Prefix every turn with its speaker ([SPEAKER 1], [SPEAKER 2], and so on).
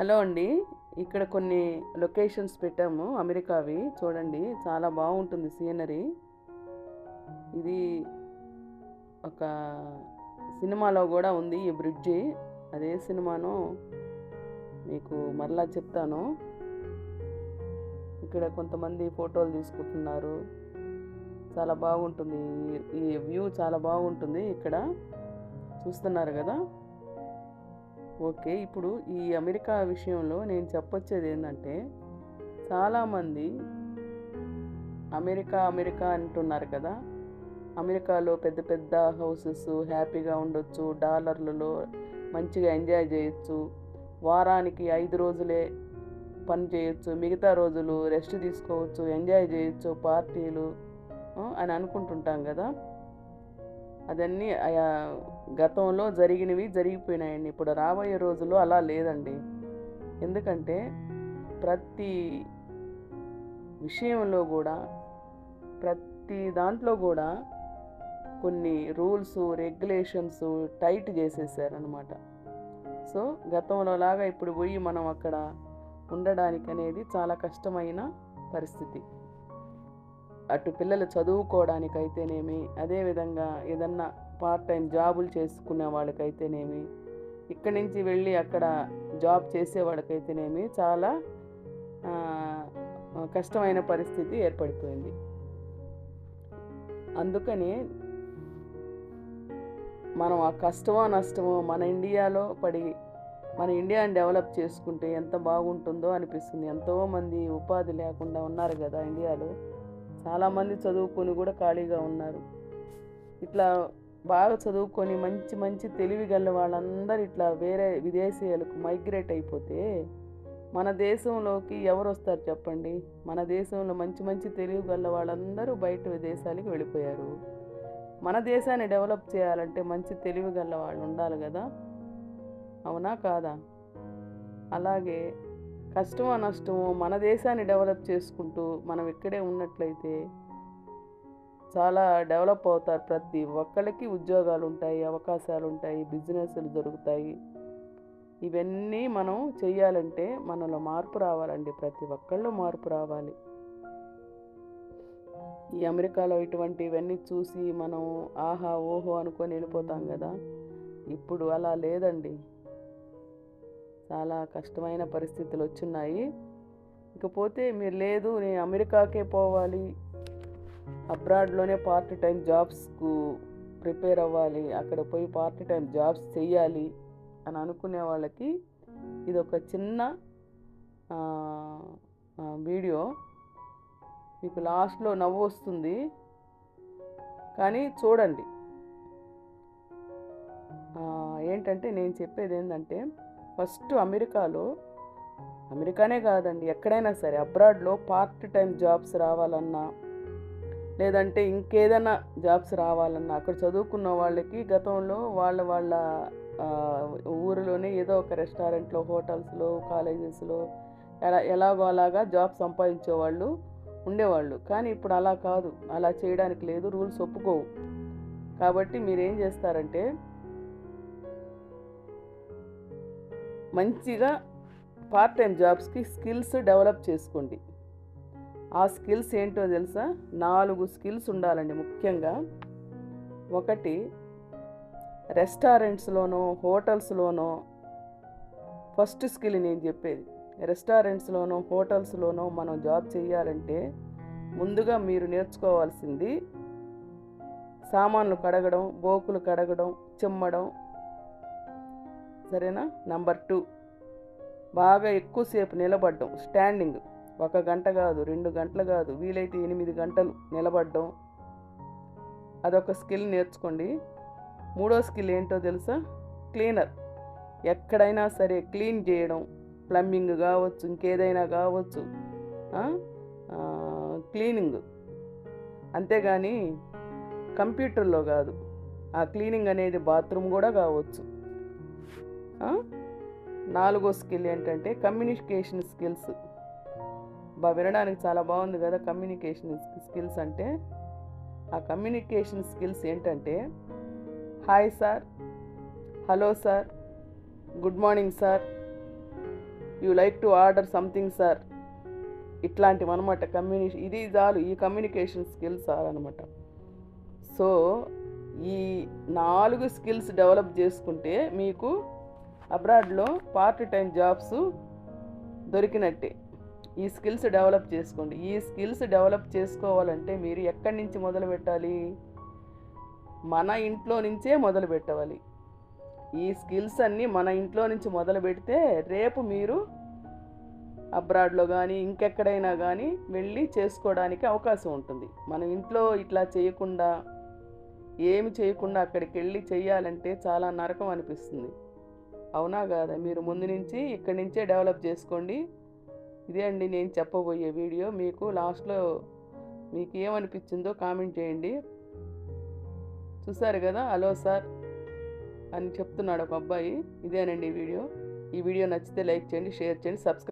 [SPEAKER 1] Hello అండి. ఇక్కడ కొన్ని లొకేషన్స్ పెట్టాము అమెరికావి. చూడండి చాలా బాగుంటుంది సీనరీ. ఇది ఒక సినిమాలో కూడా ఉంది ఈ బ్రిడ్జి. అదే సినిమాను మీకు మరలా చెప్తాను. ఇక్కడ కొంతమంది ఫోటోలు తీసుకుంటున్నారు. చాలా బాగుంటుంది. ఈ వ్యూ చాలా బాగుంటుంది ఇక్కడ. చూస్తున్నారు కదా? ఓకే. ఇప్పుడు ఈ అమెరికా విషయంలో నేను చెప్పొచ్చేది ఏంటంటే చాలామంది అమెరికా అమెరికా అంటున్నారు కదా అమెరికాలో పెద్ద పెద్ద హౌసెస్ హ్యాపీగా ఉండొచ్చు డాలర్లలో మంచిగా ఎంజాయ్ చేయొచ్చు వారానికి ఐదు రోజులే పని చేయొచ్చు మిగతా రోజులు రెస్ట్ తీసుకోవచ్చు ఎంజాయ్ చేయొచ్చు పార్టీలు అని అనుకుంటుంటాం కదా. అదన్నీ ఆయా గతంలో జరిగినవి జరిగిపోయినాయండి. ఇప్పుడు రాబోయే రోజుల్లో అలా లేదండి. ఎందుకంటే ప్రతి విషయంలో కూడా ప్రతి దాంట్లో కూడా కొన్ని రూల్స్ రెగ్యులేషన్స్ టైట్ చేసేసారనమాట సో గతంలో లాగా ఇప్పుడు పోయి మనం అక్కడ ఉండడానికి అనేది చాలా కష్టమైన పరిస్థితి. అటు పిల్లలు చదువుకోవడానికైతేనేమి అదేవిధంగా ఏదన్నా పార్ట్ టైం జాబులు చేసుకునే వాళ్ళకైతేనేమి ఇక్కడి నుంచి వెళ్ళి అక్కడ జాబ్ చేసే వాళ్ళకైతేనేమి చాలా కష్టమైన పరిస్థితి ఏర్పడిపోయింది. అందుకని మనం ఆ కష్టమో నష్టమో మన ఇండియాలో పడి మన ఇండియాని డెవలప్ చేసుకుంటే ఎంత బాగుంటుందో అనిపిస్తుంది. ఎంతోమంది ఉపాధి లేకుండా ఉన్నారు కదా ఇండియాలో. చాలామంది చదువుకొని కూడా ఖాళీగా ఉన్నారు. ఇట్లా బాగా చదువుకొని మంచి మంచి తెలివి గల వాళ్ళందరూ ఇట్లా వేరే విదేశీయులకు మైగ్రేట్ అయిపోతే మన దేశంలోకి ఎవరు వస్తారు చెప్పండి? మన దేశంలో మంచి మంచి తెలివి గల వాళ్ళందరూ బయట విదేశాలకు వెళ్ళిపోయారు. మన దేశాన్ని డెవలప్ చేయాలంటే మంచి తెలివి గల వాళ్ళు ఉండాలి కదా? అవునా కాదా? అలాగే కష్టమో నష్టమో మన దేశాన్ని డెవలప్ చేసుకుంటూ మనం ఇక్కడే ఉన్నట్లయితే చాలా డెవలప్ అవుతారు ప్రతి ఒక్కరికి ఉద్యోగాలు ఉంటాయి అవకాశాలు ఉంటాయి బిజినెస్లు దొరుకుతాయి. ఇవన్నీ మనం చేయాలంటే మనలో మార్పు రావాలండి ప్రతి ఒక్కళ్ళు మార్పు రావాలి. ఈ అమెరికాలో ఇటువంటి ఇవన్నీ చూసి మనం ఆహా ఓహో అనుకొని వెళ్ళిపోతాం కదా. ఇప్పుడు అలా లేదండి. చాలా కష్టమైన పరిస్థితులు వచ్చున్నాయి ఇకపోతే మీరు లేదు నేను అమెరికాకే పోవాలి అబ్రాడ్లోనే పార్ట్ టైం జాబ్స్కు ప్రిపేర్ అవ్వాలి అక్కడ పోయి పార్ట్ టైం జాబ్స్ చేయాలి అని అనుకునే వాళ్ళకి ఇది ఒక చిన్న వీడియో. మీకు లాస్ట్లో నవ్వు వస్తుంది. కానీ చూడండి. ఏంటంటే నేను చెప్పేది ఏంటంటే ఫస్ట్ అమెరికాలో అమెరికానే కాదండి ఎక్కడైనా సరే అబ్రాడ్లో పార్ట్ టైం జాబ్స్ రావాలన్నా లేదంటే ఇంకేదైనా జాబ్స్ రావాలన్నా అక్కడ చదువుకున్న వాళ్ళకి గతంలో వాళ్ళ వాళ్ళ ఊరిలోనే ఏదో ఒక రెస్టారెంట్లో హోటల్స్లో కాలేజెస్లో ఎలా ఎలాగో అలాగా జాబ్ సంపాదించే వాళ్ళు ఉండేవాళ్ళు. కానీ ఇప్పుడు అలా కాదు అలా చేయడానికి లేదు రూల్స్ ఒప్పుకోవు. కాబట్టి మీరు ఏం చేస్తారంటే మంచిగా పార్ట్ టైం జాబ్స్కి స్కిల్స్ డెవలప్ చేసుకోండి. ఆ స్కిల్స్ ఏంటో తెలుసా? నాలుగు స్కిల్స్ ఉండాలండి ముఖ్యంగా. ఒకటి రెస్టారెంట్స్లోనో హోటల్స్లోనో ఫస్ట్ స్కిల్ నేను చెప్పేది. రెస్టారెంట్స్లోనో హోటల్స్లోనో మనం జాబ్ చేయాలంటే ముందుగా మీరు నేర్చుకోవాల్సింది సామాన్లు కడగడం బోకులు కడగడం చిమ్మడం సరేనా? నంబర్ టూ బాగా ఎక్కువసేపు నిలబడ్డం. స్టాండింగ్ ఒక గంట కాదు రెండు గంటలు కాదు వీలైతే ఎనిమిది గంటలు నిలబడ్డం. అదొక స్కిల్ నేర్చుకోండి. మూడో స్కిల్ ఏంటో తెలుసా? క్లీనర్ ఎక్కడైనా సరే క్లీన్ చేయడం. ప్లంబింగ్ కావచ్చు ఇంకేదైనా కావచ్చు. క్లీనింగ్ అంతేగాని కంప్యూటర్లో కాదు. ఆ క్లీనింగ్ అనేది బాత్రూమ్ కూడా కావచ్చు. నాలుగో స్కిల్ ఏంటంటే కమ్యూనికేషన్ స్కిల్స్. బా వినడానికి చాలా బాగుంది కదా కమ్యూనికేషన్ స్కిల్స్ అంటే. ఆ కమ్యూనికేషన్ స్కిల్స్ ఏంటంటే hi sir hello sir good morning sir you like to order something sir. ఇట్లాంటివి అనమాట కమ్యూనికేషన్ ఇది చాలు ఈ కమ్యూనికేషన్ స్కిల్స్ అనమాట సో ఈ నాలుగు స్కిల్స్ డెవలప్ చేసుకుంటే మీకు అబ్రాడ్లో పార్ట్ టైం జాబ్స్ దొరికినట్టే. ఈ స్కిల్స్ డెవలప్ చేసుకోండి. ఈ స్కిల్స్ డెవలప్ చేసుకోవాలంటే మీరు ఎక్కడి నుంచి మొదలు పెట్టాలి? మన ఇంట్లో నుంచే మొదలు పెట్టవాలి. ఈ స్కిల్స్ అన్నీ మన ఇంట్లో నుంచి మొదలు పెడితే రేపు మీరు అబ్రాడ్లో కానీ ఇంకెక్కడైనా కానీ వెళ్ళి చేసుకోవడానికి అవకాశం ఉంటుంది. మనం ఇంట్లో ఇట్లా చేయకుండా ఏమి చేయకుండా అక్కడికి వెళ్ళి చేయాలంటే చాలా నరకం అనిపిస్తుంది. అవునా కాదా? మీరు ముందు నుంచి ఇక్కడి నుంచే డెవలప్ చేసుకోండి. ఇదే అండి నేను చెప్పబోయే వీడియో. మీకు లాస్ట్లో మీకు ఏమనిపించిందో కామెంట్ చేయండి. చూసారు కదా? హలో సార్ అని చెప్తున్నాడు ఒక అబ్బాయి. ఇదేనండి వీడియో. ఈ వీడియో నచ్చితే లైక్ చేయండి షేర్ చేయండి సబ్స్క్రైబ్